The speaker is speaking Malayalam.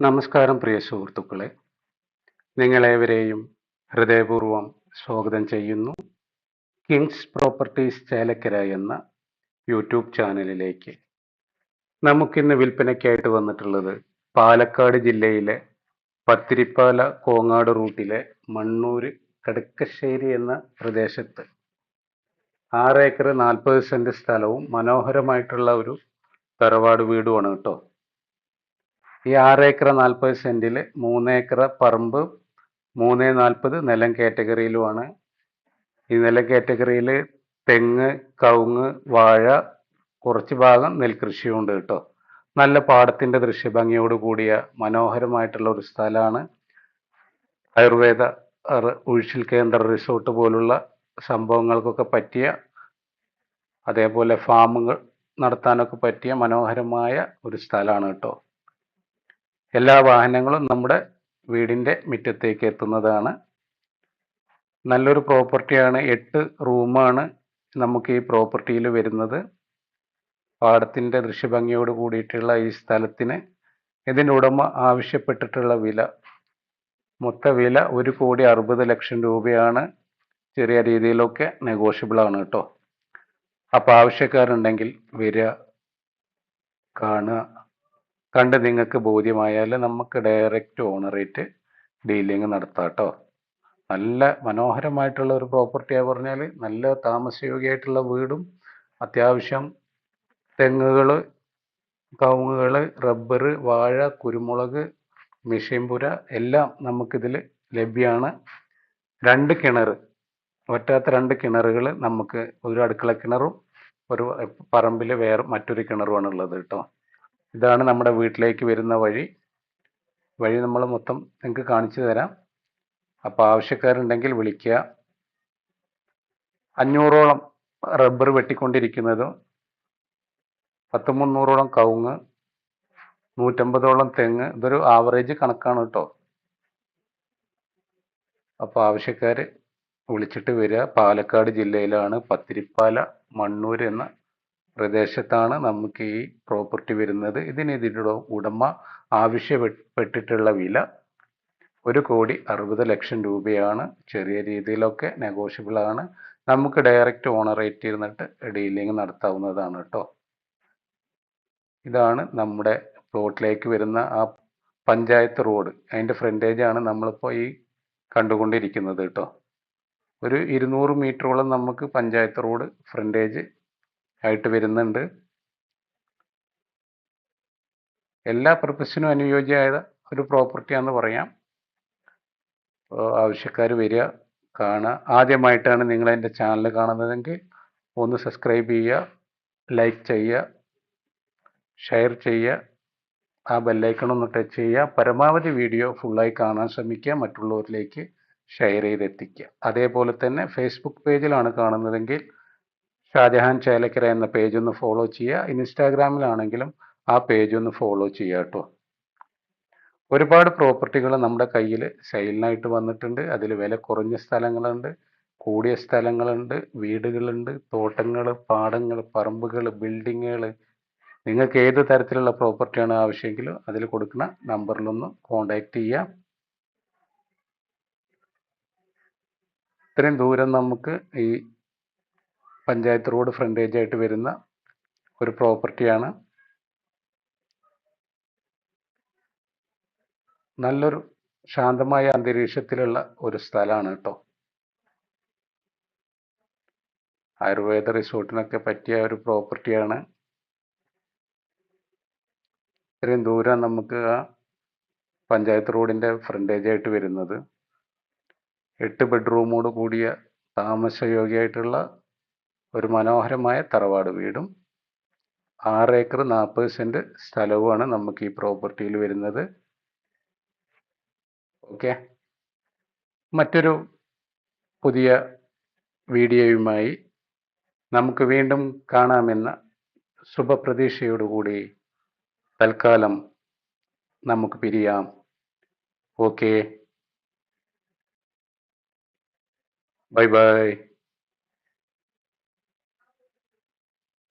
നമസ്കാരം പ്രിയ സുഹൃത്തുക്കളെ. നിങ്ങളേവരെയും ഹൃദയപൂർവം സ്വാഗതം ചെയ്യുന്നു. കിങ്സ് പ്രോപ്പർട്ടീസ് ചേലക്കര എന്ന യൂട്യൂബ് ചാനലിലേക്ക്. നമുക്കിന്ന് വിൽപ്പനയ്ക്കായിട്ട് വന്നിട്ടുള്ളത് പാലക്കാട് ജില്ലയിലെ പത്തിരിപ്പാല കോങ്ങാട് റൂട്ടിലെ മണ്ണൂർ കടുക്കശ്ശേരി എന്ന പ്രദേശത്ത്. ആറ് ഏക്കർ നാൽപ്പത് സെന്റ് സ്ഥലവും മനോഹരമായിട്ടുള്ള ഒരു തറവാട് വീടുമാണ് കേട്ടോ. ഈ ആറ് ഏക്കർ നാൽപ്പത് സെന്റിൽ മൂന്ന് ഏക്കർ പറമ്പ് മൂന്ന് നാൽപ്പത് നിലം കാറ്റഗറിയിലുമാണ്. ഈ നിലം കാറ്റഗറിയിൽ തെങ്ങ് കവുങ്ങ് വാഴ കുറച്ച് ഭാഗം നെൽകൃഷിയും ഉണ്ട് കേട്ടോ. നല്ല പാടത്തിന്റെ ദൃശ്യഭംഗിയോട് കൂടിയ മനോഹരമായിട്ടുള്ള ഒരു സ്ഥലമാണ്. ആയുർവേദ ഉഴിച്ചിൽ കേന്ദ്ര റിസോർട്ട് പോലുള്ള സംഭവങ്ങൾക്കൊക്കെ പറ്റിയ അതേപോലെ ഫാമുകൾ നടത്താനൊക്കെ പറ്റിയ മനോഹരമായ ഒരു സ്ഥലമാണ് കേട്ടോ. എല്ലാ വാഹനങ്ങളും നമ്മുടെ വീടിന്റെ മുറ്റത്തേക്ക് എത്തുന്നതാണ്. നല്ലൊരു പ്രോപ്പർട്ടിയാണ്. എട്ട് റൂമാണ് നമുക്ക് ഈ പ്രോപ്പർട്ടിയിൽ വരുന്നത്. പാടത്തിന്റെ ദൃശ്യഭംഗിയോട് കൂടിയിട്ടുള്ള ഈ സ്ഥലത്തിന് ഇതിന്റെ ഉടമ ആവശ്യപ്പെട്ടിട്ടുള്ള വില. മൊത്ത വില ഒരു കോടി അറുപത് ലക്ഷം രൂപയാണ്. ചെറിയ രീതിയിലൊക്കെ നെഗോഷ്യബിൾ ആണ് കേട്ടോ. അപ്പോൾ ആവശ്യക്കാരുണ്ടെങ്കിൽ വരിക കാണുക കണ്ട് നിങ്ങൾക്ക് ബോധ്യമായാൽ നമുക്ക് ഡയറക്റ്റ് ഓണറേറ്റ് ഡീലിംഗ് നടത്താം കേട്ടോ നല്ല മനോഹരമായിട്ടുള്ള ഒരു പ്രോപ്പർട്ടിയാ പറഞ്ഞാൽ നല്ല താമസയോഗ്യമായിട്ടുള്ള വീടും അത്യാവശ്യം തെങ്ങുകൾ കവുങ്ങുകൾ റബ്ബർ വാഴ കുരുമുളക് മിഷീൻപുര എല്ലാം നമുക്കിതിൽ ലഭ്യമാണ് രണ്ട് കിണർ ഒറ്റാത്ത രണ്ട് കിണറുകൾ നമുക്ക് ഒരു അടുക്കള കിണറും ഒരു പറമ്പിൽ വേറെ മറ്റൊരു കിണറുമാണ് ഉള്ളത് കേട്ടോ ഇതാണ് നമ്മുടെ വീട്ടിലേക്ക് വരുന്ന വഴി. വഴി നമ്മൾ മൊത്തം നിങ്ങൾക്ക് കാണിച്ചു തരാം. അപ്പോൾ ആവശ്യക്കാരുണ്ടെങ്കിൽ വിളിക്കുക. അഞ്ഞൂറോളം റബ്ബർ വെട്ടിക്കൊണ്ടിരിക്കുന്നതും പത്ത് മുന്നൂറോളം കവുങ്ങ് നൂറ്റമ്പതോളം തെങ്ങ് ഇതൊരു ആവറേജ് കണക്കാണ് കേട്ടോ. അപ്പോൾ ആവശ്യക്കാർ വിളിച്ചിട്ട് വരിക. പാലക്കാട് ജില്ലയിലാണ് പത്തിരിപ്പാല മണ്ണൂർ എന്ന പ്രദേശത്താണ് നമുക്ക് ഈ പ്രോപ്പർട്ടി വരുന്നത്. ഇതിന് ഇതിന്റെ ഉടമ ആവശ്യപ്പെട്ടിട്ടുള്ള വില ഒരു കോടി അറുപത് ലക്ഷം രൂപയാണ്. ചെറിയ രീതിയിലൊക്കെ നെഗോഷ്യബിൾ ആണ്. നമുക്ക് ഡയറക്റ്റ് ഓണറേറ്റ് ഇരുന്നിട്ട് ഡീലിംഗ് നടത്താവുന്നതാണ് കേട്ടോ. ഇതാണ് നമ്മുടെ പ്ലോട്ടിലേക്ക് വരുന്ന ആ പഞ്ചായത്ത് റോഡ് അതിന്റെ ആണ് നമ്മളിപ്പോൾ ഈ കണ്ടുകൊണ്ടിരിക്കുന്നത് കേട്ടോ. ഒരു ഇരുന്നൂറ് മീറ്ററോളം നമുക്ക് പഞ്ചായത്ത് റോഡ് ഫ്രണ്ടേജ് ആയിട്ട് വരുന്നുണ്ട്. എല്ലാ പർപ്പസിനും അനുയോജ്യമായ ഒരു പ്രോപ്പർട്ടിയാന്ന് പറയാം. ആവശ്യക്കാർ വരിക കാണുക. ആദ്യമായിട്ടാണ് നിങ്ങൾ എന്റെ ചാനൽ കാണുന്നതെങ്കിൽ ഒന്ന് സബ്സ്ക്രൈബ് ചെയ്യുക ലൈക്ക് ചെയ്യുക ഷെയർ ചെയ്യുക ആ ബെല്ലൈക്കൺ ഒന്ന് ടച്ച് ചെയ്യുക പരമാവധി വീഡിയോ ഫുള്ളായി കാണാൻ ശ്രമിക്കുക മറ്റുള്ളവരിലേക്ക് ഷെയർ ചെയ്തെത്തിക്കുക. അതേപോലെ തന്നെ ഫേസ്ബുക്ക് പേജിലാണ് കാണുന്നതെങ്കിൽ ഷാജഹാൻ ചേലക്കര എന്ന പേജ് ഒന്ന് ഫോളോ ചെയ്യുക. ഇൻസ്റ്റാഗ്രാമിലാണെങ്കിലും ആ പേജ് ഒന്ന് ഫോളോ ചെയ്യുക കേട്ടോ. ഒരുപാട് പ്രോപ്പർട്ടികൾ നമ്മുടെ കയ്യിൽ സെയിലിനായിട്ട് വന്നിട്ടുണ്ട്. അതിൽ വില കുറഞ്ഞ സ്ഥലങ്ങളുണ്ട്. കൂടിയ സ്ഥലങ്ങളുണ്ട്. വീടുകളുണ്ട്. തോട്ടങ്ങൾ പാടങ്ങൾ പറമ്പുകൾ ബിൽഡിങ്ങുകൾ നിങ്ങൾക്ക് ഏത് തരത്തിലുള്ള പ്രോപ്പർട്ടിയാണ് ആവശ്യമെങ്കിൽ അതിൽ കൊടുക്കുന്ന നമ്പറിലൊന്ന് കോണ്ടാക്ട് ചെയ്യാം ഇത്രയും ദൂരം നമുക്ക് ഈ പഞ്ചായത്ത് റോഡ് ഫ്രണ്ടേജ് ആയിട്ട് വരുന്ന ഒരു പ്രോപ്പർട്ടിയാണ് നല്ലൊരു ശാന്തമായ അന്തരീക്ഷത്തിലുള്ള ഒരു സ്ഥലമാണ് കേട്ടോ. ആയുർവേദ റിസോർട്ടിനൊക്കെ പറ്റിയ ഒരു പ്രോപ്പർട്ടിയാണ് ഇത്രയും ദൂരം നമുക്ക് ആ പഞ്ചായത്ത് റോഡിന്റെ ഫ്രണ്ടേജ് ആയിട്ട് വരുന്നത്. എട്ട് ബെഡ്റൂമോട് കൂടിയ താമസയോഗ്യമായിട്ടുള്ള ഒരു മനോഹരമായ തറവാട് വീടും ആറ് ഏക്കർ നാൽപ്പത് സെന്റ് സ്ഥലവുമാണ് നമുക്ക് ഈ പ്രോപ്പർട്ടിയിൽ വരുന്നത്. ഓക്കെ. മറ്റൊരു പുതിയ വീഡിയോയുമായി നമുക്ക് വീണ്ടും കാണാമെന്ന ശുഭപ്രതീക്ഷയോടുകൂടി തൽക്കാലം നമുക്ക് പിരിയാം. ഓക്കെ. Bye bye.